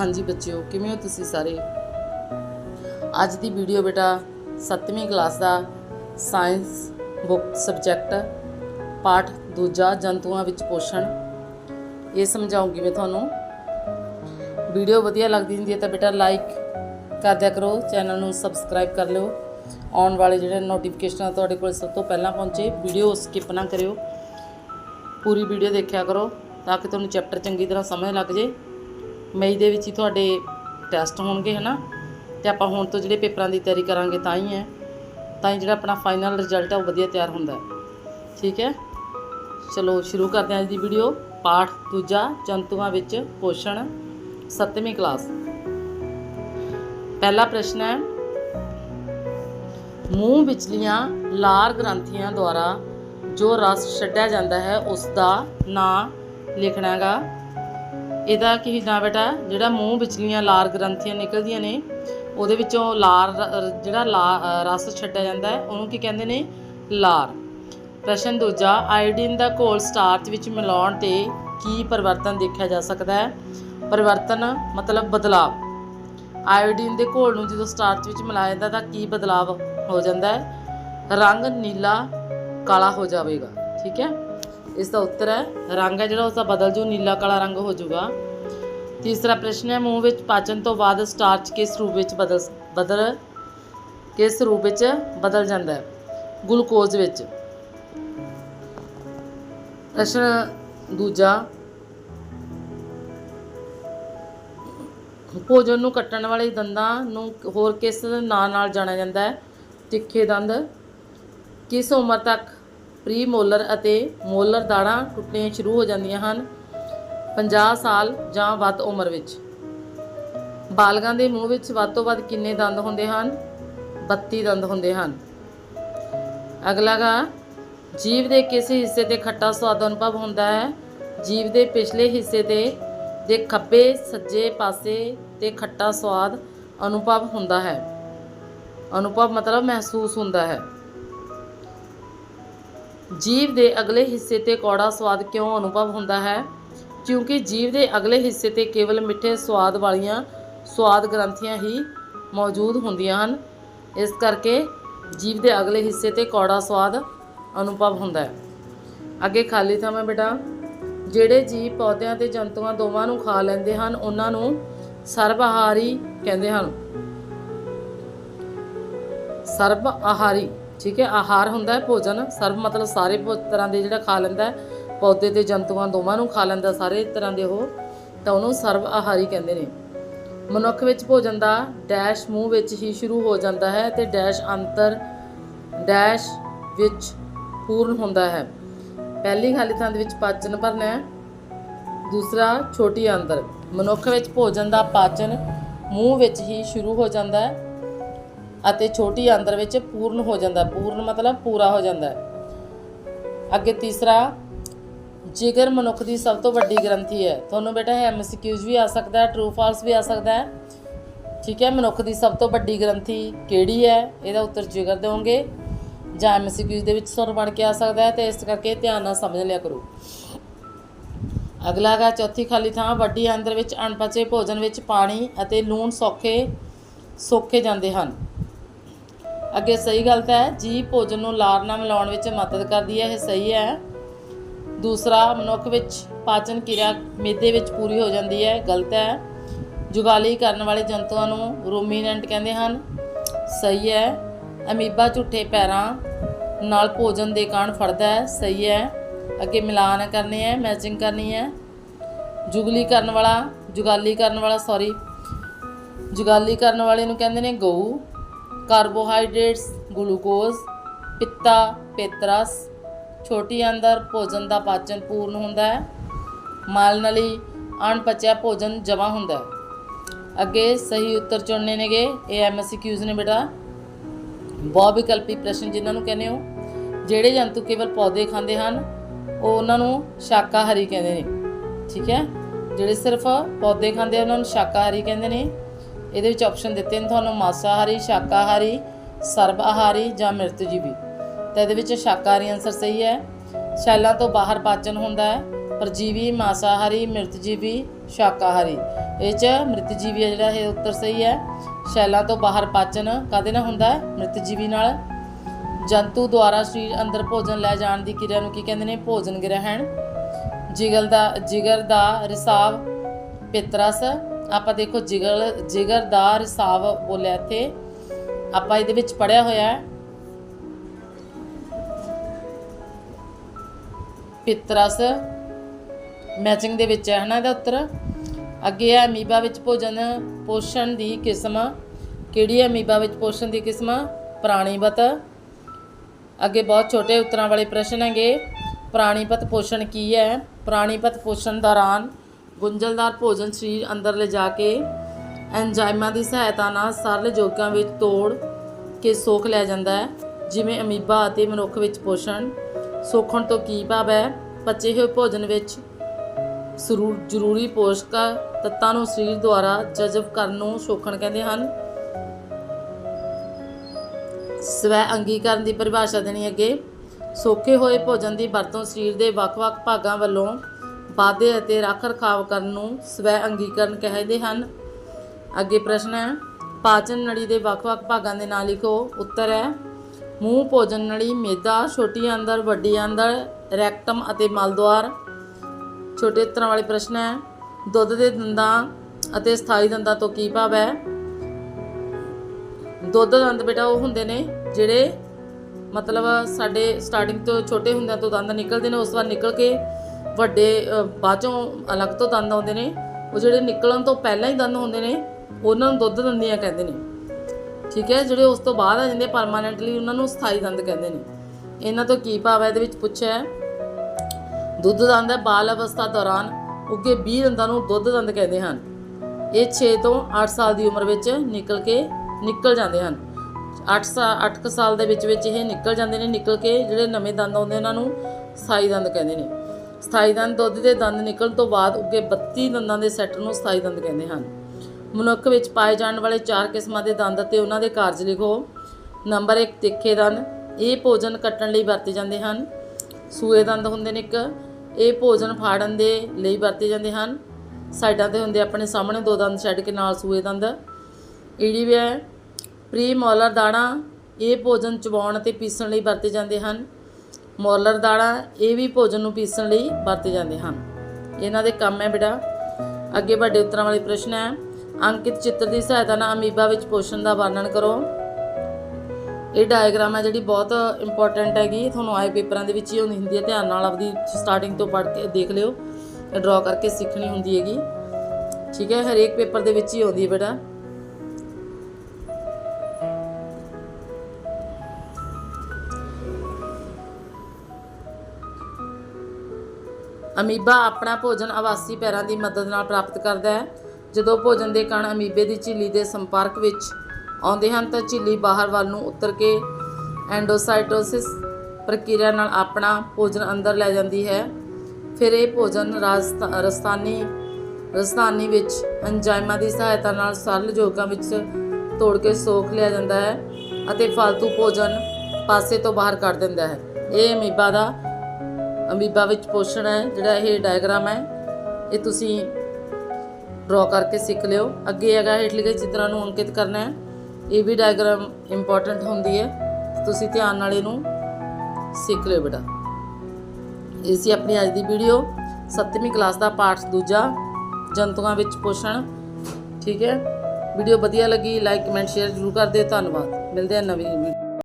ਹਾਂਜੀ ਬੱਚਿਓ, ਕਿਵੇਂ ਹੋ ਤੁਸੀਂ ਸਾਰੇ? ਅੱਜ ਦੀ ਵੀਡੀਓ ਬੇਟਾ 7ਵੀਂ ਕਲਾਸ ਦਾ ਸਾਇੰਸ ਬੁੱਕ ਸਬਜੈਕਟ, ਪਾਠ ਦੂਜਾ ਜੰਤੂਆਂ ਵਿੱਚ ਪੋਸ਼ਣ। ਇਹ ਸਮਝਾਉਂਗੀ ਮੈਂ ਤੁਹਾਨੂੰ। ਵੀਡੀਓ ਵਧੀਆ ਲੱਗਦੀ ਹੁੰਦੀ ਹੈ ਤਾਂ ਬੇਟਾ ਲਾਈਕ ਕਰ ਦਿਆ ਕਰੋ, ਚੈਨਲ ਨੂੰ ਸਬਸਕ੍ਰਾਈਬ ਕਰ ਲਿਓ। ਆਉਣ ਵਾਲੇ ਜਿਹੜੇ ਨੋਟੀਫਿਕੇਸ਼ਨਾਂ ਤੁਹਾਡੇ ਕੋਲ ਸਭ ਤੋਂ ਪਹਿਲਾਂ ਪਹੁੰਚੇ, ਵੀਡੀਓ ਸਕਿਪ ਨਾ ਕਰਿਓ। ਪੂਰੀ ਵੀਡੀਓ ਦੇਖਿਆ ਕਰੋ, ਤਾਂ ਕਿ ਤੁਹਾਨੂੰ ਚੈਪਟਰ ਚੰਗੀ ਤਰ੍ਹਾਂ ਸਮਝ ਲੱਗ ਜੇ। ਮਈ ਦੇ ਵਿੱਚ ਹੀ ਤੁਹਾਡੇ ਟੈਸਟ ਹੋਣਗੇ, ਹਨਾ? ਤੇ ਆਪਾਂ ਹੁਣ ਤੋਂ ਜਿਹੜੇ ਪੇਪਰਾਂ ਦੀ ਤਿਆਰੀ ਕਰਾਂਗੇ ਤਾਂ ਹੀ ਹੈ। ਤਾਂ ਹੀ ਜਿਹੜਾ ਆਪਣਾ ਫਾਈਨਲ ਰਿਜ਼ਲਟ ਹੈ ਉਹ ਵਧੀਆ ਤਿਆਰ ਹੁੰਦਾ ਹੈ। ਠੀਕ ਹੈ? ਚਲੋ, ਸ਼ੁਰੂ ਕਰਦੇ ਹਾਂ ਅੱਜ ਦੀ ਵੀਡੀਓ ਪਾਠ ਦੂਜਾ, ਜੰਤੂਆਂ ਵਿੱਚ ਪੋਸ਼ਣ 7ਵੀਂ ਕਲਾਸ ਪਹਿਲਾ ਪ੍ਰਸ਼ਨ ਹੈ, ਮੂੰਹ ਵਿਚਲੀਆਂ ਲਾਰ ਗ੍ਰੰਥੀਆਂ ਦੁਆਰਾ ਜੋ ਰਸ ਛੱਡਿਆ ਜਾਂਦਾ ਹੈ ਉਸ ਦਾ ਨਾਂ ਲਿਖਣਾ ਹੈਗਾ। ਇਹਦਾ ਕੀ ਨਾਂ ਬੇਟਾ? ਜਿਹੜਾ ਮੂੰਹ ਵਿਚਲੀਆਂ ਲਾਰ ਗ੍ਰੰਥੀਆਂ ਨਿਕਲਦੀਆਂ ਨੇ, ਉਹਦੇ ਵਿੱਚੋਂ ਲਾਰ ਜਿਹੜਾ ਲਾ- ਰਸ ਛੱਡਿਆ ਜਾਂਦਾ ਹੈ, ਉਹਨੂੰ ਕੀ ਕਹਿੰਦੇ ਨੇ? ਲਾਰ। ਪ੍ਰਸ਼ਨ ਦੂਜਾ, ਆਇਓਡੀਨ ਦਾ ਘੋਲ ਸਟਾਰਚ ਵਿੱਚ ਮਿਲਾਉਣ ਤੇ ਕੀ ਪਰਿਵਰਤਨ ਦੇਖਿਆ ਜਾ ਸਕਦਾ ਹੈ? ਪਰਿਵਰਤਨ ਮਤਲਬ ਬਦਲਾਵ। ਆਇਓਡੀਨ ਦੇ ਘੋਲ ਨੂੰ ਜਦੋਂ ਸਟਾਰਚ ਵਿੱਚ ਮਿਲਾਇਆ ਜਾਂਦਾ ਤਾਂ ਕੀ ਬਦਲਾਵ ਹੋ ਜਾਂਦਾ ਹੈ? ਰੰਗ ਨੀਲਾ, ਕਾਲਾ ਹੋ ਜਾਵੇਗਾ। ਠੀਕ ਹੈ? ਇਸ ਦਾ ਉੱਤਰ ਹੈ, ਰੰਗ ਹੈ ਜਿਹੜਾ ਉਸ ਦਾ ਬਦਲ ਜੂ ਨੀਲਾ ਕਾਲਾ ਰੰਗ ਹੋ ਜਾਊਗਾ। ਤੀਸਰਾ ਪ੍ਰਸ਼ਨ ਹੈ, ਮੂੰਹ ਵਿੱਚ ਪਾਚਨ ਤੋਂ ਬਾਅਦ ਸਟਾਰਚ ਕਿਸ ਰੂਪ ਵਿੱਚ ਬਦਲ ਬਦਲ, ਕਿਸ ਰੂਪ ਵਿੱਚ ਬਦਲ ਜਾਂਦਾ ਹੈ? ਗਲੂਕੋਜ਼ ਵਿੱਚ। ਪ੍ਰਸ਼ਨ ਦੂਜਾ, ਭੋਜਨ ਨੂੰ ਕੱਟਣ ਵਾਲੇ ਦੰਦਾਂ ਨੂੰ ਹੋਰ ਕਿਸ ਨਾਂ ਨਾਲ ਜਾਣਿਆ ਜਾਂਦਾ ਹੈ? ਤਿੱਖੇ ਦੰਦ। ਕਿਸ ਉਮਰ ਤੱਕ ਪ੍ਰੀ ਮੋਲਰ ਅਤੇ ਮੋਲਰ ਦਾੜਾਂ ਟੁੱਟਣੀਆਂ ਸ਼ੁਰੂ ਹੋ ਜਾਂਦੀਆਂ ਹਨ 50 ਸਾਲ ਜਾਂ ਵੱਧ ਉਮਰ ਵਿੱਚ। ਬਾਲਗਾਂ ਦੇ ਮੂੰਹ ਵਿੱਚ ਵੱਧ ਤੋਂ ਵੱਧ ਕਿੰਨੇ ਦੰਦ ਹੁੰਦੇ ਹਨ? 32 ਦੰਦ ਹੁੰਦੇ ਹਨ। ਅਗਲਾ ਗਾ ਜੀਵ ਦੇ ਕਿਸ ਹਿੱਸੇ ਤੇ ਖੱਟਾ ਸਵਾਦ ਅਨੁਭਵ ਹੁੰਦਾ ਹੈ? ਜੀਵ ਦੇ ਪਿਛਲੇ ਹਿੱਸੇ ਤੇ, ਦੇ ਖੱਬੇ ਸੱਜੇ ਪਾਸੇ ਤੇ ਖੱਟਾ ਸਵਾਦ ਅਨੁਭਵ ਹੁੰਦਾ ਹੈ। ਅਨੁਭਵ ਮਤਲਬ ਮਹਿਸੂਸ ਹੁੰਦਾ ਹੈ। ਜੀਵ ਦੇ ਅਗਲੇ ਹਿੱਸੇ ਤੇ ਕੌੜਾ ਸਵਾਦ ਕਿਉਂ ਅਨੁਭਵ ਹੁੰਦਾ ਹੈ? ਕਿਉਂਕਿ ਜੀਵ ਦੇ ਅਗਲੇ ਹਿੱਸੇ ਤੇ ਕੇਵਲ ਮਿੱਠੇ ਸਵਾਦ ਵਾਲੀਆਂ ਸਵਾਦ ਗ੍ਰੰਥੀਆਂ ਹੀ ਮੌਜੂਦ ਹੁੰਦੀਆਂ ਹਨ। ਇਸ ਕਰਕੇ ਜੀਵ ਦੇ ਅਗਲੇ ਹਿੱਸੇ ਤੇ ਕੌੜਾ ਸਵਾਦ ਅਨੁਭਵ ਹੁੰਦਾ ਹੈ। ਅੱਗੇ ਖਾਲੀ ਥਾਂ ਬੇਟਾ। ਜਿਹੜੇ ਜੀਵ ਪੌਦਿਆਂ ਤੇ ਜੰਤੂਆਂ ਦੋਵਾਂ ਨੂੰ ਖਾ ਲੈਂਦੇ ਹਨ, ਉਹਨਾਂ ਨੂੰ ਸਰਬਆਹਾਰੀ ਕਹਿੰਦੇ ਹਨ। ਸਰਬ ਆਹਾਰੀ ਠੀਕ ਹੈ, ਆਹਾਰ ਹੁੰਦਾ ਹੈ, ਭੋਜਨ, ਸਰਵ ਮਤਲਬ ਸਾਰੇ ਭੋ- ਤਰ੍ਹਾਂ ਦੇ ਜਿਹੜਾ ਖਾ ਲੈਂਦਾ ਪੌਦੇ ਤੇ ਜੰਤੂਆਂ ਦੋਵਾਂ ਨੂੰ ਖਾ ਲੈਂਦਾ, ਸਾਰੇ ਤਰ੍ਹਾਂ ਦੇ ਉਹ, ਤਾਂ ਉਹਨੂੰ ਸਰਬ ਆਹਾਰੀ ਕਹਿੰਦੇ ਨੇ। ਮਨੁੱਖ ਵਿੱਚ ਭੋਜਨ ਦਾ ਡੈਸ਼ ਮੂੰਹ ਵਿੱਚ ਹੀ ਸ਼ੁਰੂ ਹੋ ਜਾਂਦਾ ਹੈ ਤੇ ਡੈਸ਼ ਅੰਤਰ, ਡੈਸ਼ ਵਿੱਚ ਪੂਰਨ ਹੁੰਦਾ ਹੈ। ਪਹਿਲੀ ਖਾਲੀ ਥਾਂ ਦੇ ਵਿੱਚ ਪਾਚਨ ਭਰਨਾ ਹੈ, ਦੂਸਰਾ ਛੋਟੀ ਅੰਦਰ। ਮਨੁੱਖ ਵਿੱਚ ਭੋਜਨ ਦਾ ਪਾਚਨ ਮੂੰਹ ਵਿੱਚ ਹੀ ਸ਼ੁਰੂ ਹੋ ਜਾਂਦਾ ਹੈ ਅਤੇ ਛੋਟੀ ਅੰਦਰ ਵਿੱਚ ਪੂਰਨ ਹੋ ਜਾਂਦਾ, ਪੂਰਨ ਮਤਲਬ ਪੂਰਾ ਹੋ ਜਾਂਦਾ ਅੱਗੇ ਤੀਸਰਾ, ਜਿਗਰ ਮਨੁੱਖ ਦੀ ਸਭ ਤੋਂ ਵੱਡੀ ਗ੍ਰੰਥੀ ਹੈ। ਤੁਹਾਨੂੰ ਬੇਟਾ ਐਮਸੀਕਿਊਜ਼ ਵੀ ਆ ਸਕਦਾ ਹੈ ਟਰੂ ਫਾਲਸ ਵੀ ਆ ਸਕਦਾ ਹੈ। ਠੀਕ ਹੈ, ਮਨੁੱਖ ਦੀ ਸਭ ਤੋਂ ਵੱਡੀ ਗ੍ਰੰਥੀ ਕਿਹੜੀ ਹੈ? ਇਹਦਾ ਉੱਤਰ ਜਿਗਰ ਦੇਵੋਗੇ ਜਾਂ ਐਮਸੀਕਿਊਜ਼ ਦੇ ਵਿੱਚ ਸੁਰ ਬਣ ਕੇ ਆ ਸਕਦਾ ਹੈ ਤੇ ਇਸ ਕਰਕੇ ਧਿਆਨ ਨਾਲ ਸਮਝ ਲਿਆ ਕਰੋ। ਅਗਲਾ ਗਾ ਚੌਥੀ ਖਾਲੀ ਥਾਂ, ਵੱਡੀ ਅੰਦਰ ਵਿੱਚ ਅਣਪਚੇ ਭੋਜਨ ਵਿੱਚ ਪਾਣੀ ਅਤੇ ਲੂਣ ਸੌਖੇ, ਸੋਖੇ ਜਾਂਦੇ ਹਨ। ਅੱਗੇ ਸਹੀ ਗਲਤ ਹੈ, ਜੀ ਭੋਜਨ ਨੂੰ ਲਾਰ ਨਾਲ ਮਿਲਾਉਣ ਵਿੱਚ ਮਦਦ ਕਰਦੀ ਹੈ, ਇਹ ਸਹੀ ਹੈ। ਦੂਸਰਾ, ਮਨੁੱਖ ਵਿੱਚ ਪਾਚਨ ਕਿਰਿਆ ਮੇਦੇ ਵਿੱਚ ਪੂਰੀ ਹੋ ਜਾਂਦੀ ਹੈ, ਗਲਤ ਹੈ। ਜੁਗਾਲੀ ਕਰਨ ਵਾਲੇ ਜੰਤੂਆਂ ਨੂੰ ਰੋਮੀਨੈਂਟ ਕਹਿੰਦੇ ਹਨ। ਸਹੀ ਹੈ। ਅਮੀਬਾ ਝੂਠੇ ਪੈਰਾਂ ਨਾਲ ਭੋਜਨ ਦੇ ਕਾਣ ਫੜਦਾ ਹੈ, ਸਹੀ ਹੈ। ਅੱਗੇ ਮਿਲਾਨ ਕਰਨੇ ਹੈ ਮੈਚਿੰਗ ਕਰਨੀ ਹੈ। ਜੁਗਲੀ ਕਰਨ ਵਾਲਾ, ਜੁਗਾਲੀ ਕਰਨ ਵਾਲਾ ਸੌਰੀ ਜੁਗਾਲੀ ਕਰਨ ਵਾਲੇ ਨੂੰ ਕਹਿੰਦੇ ਨੇ ਗਊ। ਕਾਰਬੋਹਾਈਡਰੇਟਸ, ਗਲੂਕੋਜ਼, ਪਿੱਤਾ, ਪੇਤਰਸ, ਛੋਟੀ ਅੰਦਰ ਭੋਜਨ ਦਾ ਪਾਚਨ ਪੂਰਨ ਹੁੰਦਾ ਹੈ। ਮਾਲ ਨਲੀ ਅਣਪਚਿਆ ਭੋਜਨ ਜਮਾ ਹੁੰਦਾ ਹੈ। ਅੱਗੇ ਸਹੀ ਉੱਤਰ ਚੁਣਨੇ ਨੇਗੇ ਇਹ ਐਮਸੀਕਿਊਜ਼ ਨੇ ਬੇਟਾ। ਬਹੁ ਵਿਕਲਪੀ ਪ੍ਰਸ਼ਨ ਜਿਨ੍ਹਾਂ ਨੂੰ ਕਹਿੰਦੇ ਹੋ। ਜਿਹੜੇ ਜੰਤੂ ਕੇਵਲ ਪੌਦੇ ਖਾਂਦੇ ਹਨ, ਉਹ ਉਹਨਾਂ ਨੂੰ ਸ਼ਾਕਾਹਾਰੀ ਕਹਿੰਦੇ ਨੇ। ਠੀਕ ਹੈ? ਜਿਹੜੇ ਸਿਰਫ ਪੌਦੇ ਖਾਂਦੇ ਆ, ਉਹਨਾਂ ਨੂੰ ਸ਼ਾਕਾਹਾਰੀ ਕਹਿੰਦੇ ਨੇ। ਇਹਦੇ ਵਿੱਚ ਆਪਸ਼ਨ ਦਿੱਤੇ ਨੇ ਤੁਹਾਨੂੰ ਮਾਸਾਹਾਰੀ, ਸ਼ਾਕਾਹਾਰੀ ਸਰਬ ਆਹਾਰੀ ਜਾਂ ਮਿਰਤਜੀਵੀ। ਤਾਂ ਇਹਦੇ ਵਿੱਚ ਸ਼ਾਕਾਹਾਰੀ ਆਨਸਰ ਸਹੀ ਹੈ। ਸ਼ੈਲਾਂ ਤੋਂ ਬਾਹਰ ਪਾਚਨ ਹੁੰਦਾ ਹੈ ਪਰਜੀਵੀ ਮਾਸਾਹਾਰੀ, ਮਿਰਤਜੀਵੀ, ਸ਼ਾਕਾਹਾਰੀ। ਇਹ ਚ ਮ੍ਰਿਤਜੀਵੀ ਹੈ ਜਿਹੜਾ, ਇਹ ਉੱਤਰ ਸਹੀ ਹੈ। ਸ਼ੈਲਾਂ ਤੋਂ ਬਾਹਰ ਪਾਚਨ ਕਾਦੇ ਨਾਲ ਹੁੰਦਾ ਹੈ? ਮ੍ਰਿਤ ਜੀਵੀ ਨਾਲ। ਜੰਤੂ ਦੁਆਰਾ ਸਰੀਰ ਅੰਦਰ ਭੋਜਨ ਲੈ ਜਾਣ ਦੀ ਕਿਰਿਆ ਨੂੰ ਕੀ ਕਹਿੰਦੇ ਨੇ? ਭੋਜਨ ਗ੍ਰਹਿਣ। ਜਿਗਰ ਦਾ ਜਿਗਰ ਦਾ ਰਿਸਾਵ, ਪਿਤਰਸ ਆਪਾਂ ਦੇਖੋ ਜਿਗਰ, ਜਿਗਰਦਾਰ ਦਾ ਬੋਲਿਆ ਇੱਥੇ। ਆਪਾਂ ਇਹਦੇ ਵਿੱਚ ਪੜਿਆ ਹੋਇਆ ਹੈ। ਪਿਤਰਸ ਮੈਚਿੰਗ ਦੇ ਵਿੱਚ ਹੈ ਹਨਾ ਇਹਦਾ ਉੱਤਰ? ਅੱਗੇ ਹੈ ਅਮੀਬਾ ਵਿੱਚ ਭੋਜਨ, ਪੋਸ਼ਣ ਦੀ ਕਿਸਮ। ਕਿਹੜੀ ਹੈ ਅਮੀਬਾ ਵਿੱਚ ਪੋਸ਼ਣ ਦੀ ਕਿਸਮ? ਪ੍ਰਾਣੀਵਤ। ਅੱਗੇ ਬਹੁਤ ਛੋਟੇ ਉੱਤਰਾਂ ਵਾਲੇ ਪ੍ਰਸ਼ਨ ਹੈਗੇ। ਪ੍ਰਾਣੀਪਤ ਪੋਸ਼ਣ ਕੀ ਹੈ? ਪ੍ਰਾਣੀਪਤ ਪੋਸ਼ਣ ਦੌਰਾਨ ਗੁੰਝਲਦਾਰ ਭੋਜਨ ਸਰੀਰ ਅੰਦਰ ਲਿਜਾ ਕੇ ਐਂਜ਼ਾਈਮਾਂ ਦੀ ਸਹਾਇਤਾ ਨਾਲ ਸਰਲ ਯੋਗਾਂ ਵਿੱਚ ਤੋੜ ਕੇ ਸੋਖ ਲਿਆ ਜਾਂਦਾ ਹੈ, ਜਿਵੇਂ ਅਮੀਬਾ ਅਤੇ ਮਨੁੱਖ ਵਿੱਚ ਪੋਸ਼ਣ। ਸੋਖਣ ਤੋਂ ਕੀ ਭਾਵ ਹੈ? ਪਚੇ ਹੋਏ ਭੋਜਨ ਵਿੱਚ ਜ਼ਰੂਰ ਜ਼ਰੂਰੀ ਪੋਸ਼ਕ ਤੱਤਾਂ ਨੂੰ ਸਰੀਰ ਦੁਆਰਾ ਜਜ਼ਬ ਕਰਨ ਨੂੰ ਸੋਖਣ ਕਹਿੰਦੇ ਹਨ। ਸਵੈ ਅੰਗੀਕਰਨ ਦੀ ਪਰਿਭਾਸ਼ਾ ਦੇਣੀ ਅੱਗੇ। ਸੋਖੇ ਹੋਏ ਭੋਜਨ ਦੀ ਵਰਤੋਂ ਸਰੀਰ ਦੇ ਵੱਖ-ਵੱਖ ਭਾਗਾਂ ਵੱਲੋਂ ਵਾਧੇ ਅਤੇ ਰੱਖ ਰਖਾਵ ਕਰਨ ਨੂੰ ਸਵੈ ਅੰਗੀਕਰਨ ਕਹਿੰਦੇ ਹਨ। ਅੱਗੇ ਪ੍ਰਸ਼ਨ ਹੈ, ਪਾਚਨ ਨਲੀ ਦੇ ਵੱਖ-ਵੱਖ ਭਾਗਾਂ ਦੇ ਨਾਂ ਲਿਖੋ। ਉੱਤਰ ਹੈ, ਮੂੰਹ ਭੋਜਨ ਨਲੀ, ਮੇਦਾ, ਛੋਟੀ ਅੰਦਰ ਵੱਡੀ ਅੰਦਰ ਰੈਕਟਮ ਅਤੇ ਮਲਦੁਆਰ। ਛੋਟੇ ਉੱਤਰਾਂ ਵਾਲੇ ਪ੍ਰਸ਼ਨ ਹੈ, ਦੁੱਧ ਦੇ ਦੰਦਾਂ ਅਤੇ ਸਥਾਈ ਦੰਦਾਂ ਤੋਂ ਕੀ ਭਾਵ ਹੈ? ਦੁੱਧ ਦੰਦ ਬੇਟਾ ਉਹ ਹੁੰਦੇ ਨੇ ਜਿਹੜੇ ਮਤਲਬ ਸਾਡੇ ਸਟਾਰਟਿੰਗ ਤੋਂ ਛੋਟੇ ਹੁੰਦਿਆਂ ਤੋਂ ਦੰਦ ਨਿਕਲਦੇ ਨੇ, ਉਸ ਵਾਰ ਨਿਕਲ ਕੇ ਵੱਡੇ ਬਾਅਦ ਚੋਂ ਅਲੱਗ ਤੋਂ ਦੰਦ ਆਉਂਦੇ ਨੇ। ਉਹ ਜਿਹੜੇ ਨਿਕਲਣ ਤੋਂ ਪਹਿਲਾਂ ਹੀ ਦੰਦ ਹੁੰਦੇ ਨੇ, ਉਹਨਾਂ ਨੂੰ ਦੁੱਧ ਦੰਦੀਆਂ ਕਹਿੰਦੇ ਨੇ। ਠੀਕ ਹੈ, ਜਿਹੜੇ ਉਸ ਤੋਂ ਬਾਅਦ ਆ ਜਾਂਦੇ ਪਰਮਾਨੈਂਟਲੀ ਉਹਨਾਂ ਨੂੰ ਸਥਾਈ ਦੰਦ ਕਹਿੰਦੇ ਨੇ। ਇਹਨਾਂ ਤੋਂ ਕੀ ਭਾਵ ਹੈ, ਇਹਦੇ ਵਿੱਚ ਪੁੱਛਿਆ ਹੈ। ਦੁੱਧ ਦੰਦ ਹੈ, ਬਾਲ ਅਵਸਥਾ ਦੌਰਾਨ ਉੱਗੇ 20 ਦੰਦਾਂ ਨੂੰ ਦੁੱਧ ਦੰਦ ਕਹਿੰਦੇ ਹਨ। ਇਹ 6 ਤੋਂ 8 ਸਾਲ ਦੀ ਉਮਰ ਵਿੱਚ ਨਿਕਲ ਕੇ ਨਿਕਲ ਜਾਂਦੇ ਹਨ। 8 ਸਾਲ 8 ਸਾਲ ਦੇ ਵਿੱਚ ਵਿੱਚ ਇਹ ਨਿਕਲ ਜਾਂਦੇ ਨੇ, ਨਿਕਲ ਕੇ ਜਿਹੜੇ ਨਵੇਂ ਦੰਦ ਆਉਂਦੇ ਉਹਨਾਂ ਨੂੰ ਸਥਾਈ ਦੰਦ ਕਹਿੰਦੇ ਨੇ। ਸਥਾਈ ਦੰਦ, ਦੁੱਧ ਦੇ ਦੰਦ ਨਿਕਲਣ ਤੋਂ ਬਾਅਦ ਉੱਗੇ 32 ਦੰਦਾਂ ਦੇ ਸੈੱਟ ਨੂੰ ਸਥਾਈ ਦੰਦ ਕਹਿੰਦੇ ਹਨ। ਮਨੁੱਖ ਵਿੱਚ ਪਾਏ ਜਾਣ ਵਾਲੇ ਚਾਰ ਕਿਸਮਾਂ ਦੇ ਦੰਦ ਅਤੇ ਉਹਨਾਂ ਦੇ ਕਾਰਜ ਲਿਖੋ। ਨੰਬਰ 1 ਤਿੱਖੇ ਦੰਦ। ਇਹ ਭੋਜਨ ਕੱਟਣ ਲਈ ਵਰਤੇ ਜਾਂਦੇ ਹਨ। ਸੂਏ ਦੰਦ ਹੁੰਦੇ ਨੇ ਇੱਕ। ਇਹ ਭੋਜਨ ਫਾੜਨ ਦੇ ਲਈ ਵਰਤੇ ਜਾਂਦੇ ਹਨ। ਸਾਈਡਾਂ ਤੇ ਹੁੰਦੇ ਆਪਣੇ ਸਾਹਮਣੇ ਦੋ ਦੰਦ ਛੱਡ ਕੇ ਨਾਲ ਸੂਏ ਦੰਦ। ਈੜੀ ਵੀ ਹੈ ਪ੍ਰੀ ਦਾਣਾ। ਇਹ ਭੋਜਨ ਚਬਾਉਣ ਅਤੇ ਪੀਸਣ ਲਈ ਵਰਤੇ ਜਾਂਦੇ ਹਨ। ਮੋਲਰ ਦਾਣਾ ਇਹ ਵੀ ਭੋਜਨ ਨੂੰ ਪੀਸਣ ਲਈ ਵਰਤੇ ਜਾਂਦੇ ਹਨ। ਇਹਨਾਂ ਦੇ ਕੰਮ ਹੈ ਬੇਟਾ, ਅੱਗੇ ਵੱਡੇ ਉੱਤਰਾਂ ਵਾਲੇ ਪ੍ਰਸ਼ਨ ਹੈ, ਅੰਕਿਤ ਚਿੱਤਰ ਦੀ ਸਹਾਇਤਾ ਨਾਲ ਅਮੀਬਾ ਵਿੱਚ ਪੋਸ਼ਣ ਦਾ ਵਰਣਨ ਕਰੋ। ਇਹ ਡਾਇਗਰਾਮ ਹੈ ਜਿਹੜੀ ਬਹੁਤ ਇੰਪੋਰਟੈਂਟ ਹੈਗੀ, ਤੁਹਾਨੂੰ ਆਏ ਪੇਪਰਾਂ ਦੇ ਵਿੱਚ ਹੀ ਹੁੰਦੀ ਹੁੰਦੀ ਹੈ, ਧਿਆਨ ਨਾਲ ਆਪਦੀ ਸਟਾਰਟਿੰਗ ਤੋਂ ਪੜ੍ਹ ਕੇ ਦੇਖ ਲਿਓ। ਡਰਾ ਕਰਕੇ ਸਿੱਖਣੀ ਹੁੰਦੀ ਹੈਗੀ। ਠੀਕ ਹੈ, ਹਰੇਕ ਪੇਪਰ ਦੇ ਵਿੱਚ ਹੀ ਆਉਂਦੀ ਹੈ ਬੇਟਾ। ਅਮੀਬਾ ਆਪਣਾ ਭੋਜਨ ਆਵਾਸੀ ਪੈਰਾਂ ਦੀ ਮਦਦ ਨਾਲ ਪ੍ਰਾਪਤ ਕਰਦਾ ਹੈ। ਜਦੋਂ ਭੋਜਨ ਦੇ ਕਣ ਅਮੀਬੇ ਦੀ ਝਿੱਲੀ ਦੇ ਸੰਪਰਕ ਵਿੱਚ ਆਉਂਦੇ ਹਨ ਤਾਂ ਝਿੱਲੀ ਬਾਹਰ ਵੱਲ ਨੂੰ ਉਤਰ ਕੇ ਐਂਡੋਸਾਈਟੋਸਿਸ ਪ੍ਰਕਿਰਿਆ ਨਾਲ ਆਪਣਾ ਭੋਜਨ ਅੰਦਰ ਲੈ ਜਾਂਦੀ ਹੈ। ਫਿਰ ਇਹ ਭੋਜਨ ਰਾਸਤਾ- ਰਸਤਾਨੀ ਰਸਤਾਨੀ ਵਿੱਚ ਐਂਜ਼ਾਈਮਾਂ ਦੀ ਸਹਾਇਤਾ ਨਾਲ ਸਰਲ ਯੋਗਾਂ ਵਿੱਚ ਤੋੜ ਕੇ ਸੋਖ ਲਿਆ ਜਾਂਦਾ ਹੈ ਅਤੇ ਫालतू ਭੋਜਨ ਪਾਸੇ ਤੋਂ ਬਾਹਰ ਕੱਢ ਦਿੰਦਾ ਹੈ। ਇਹ ਅਮੀਬਾ ਦਾ ਅਮੀਬਾ ਵਿੱਚ ਪੋਸ਼ਣ ਹੈ, ਜਿਹੜਾ ਇਹ ਡਾਇਗਰਾਮ ਹੈ, ਇਹ ਤੁਸੀਂ ਡਰਾ ਕਰਕੇ ਸਿੱਖ ਲਿਓ। ਅੱਗੇ ਹੈਗਾ ਹੇਠ ਲਿਖੇ ਚਿੱਤਰਾਂ ਨੂੰ ਅੰਕਿਤ ਕਰਨਾ ਹੈ, ਇਹ ਵੀ ਡਾਇਗਰਾਮ ਇੰਪੋਰਟੈਂਟ ਹੁੰਦੀ ਹੈ। ਤੁਸੀਂ ਧਿਆਨ ਨਾਲ ਇਹਨੂੰ ਸਿੱਖ ਲਿਓ ਬੇਟਾ। ਇਹ ਸੀ ਆਪਣੀ ਅੱਜ ਦੀ ਵੀਡੀਓ 7ਵੀਂ ਕਲਾਸ ਦਾ ਪਾਠ ਦੂਜਾ, ਜੰਤੂਆਂ ਵਿੱਚ ਪੋਸ਼ਣ। ਠੀਕ ਹੈ? ਵੀਡੀਓ ਵਧੀਆ ਲੱਗੀ ਲਾਈਕ ਕਮੈਂਟ ਸ਼ੇਅਰ ਜ਼ਰੂਰ ਕਰ ਦਿਓ। ਧੰਨਵਾਦ। ਮਿਲਦੇ ਹਾਂ ਨਵੀਂ ਵੀਡੀਓ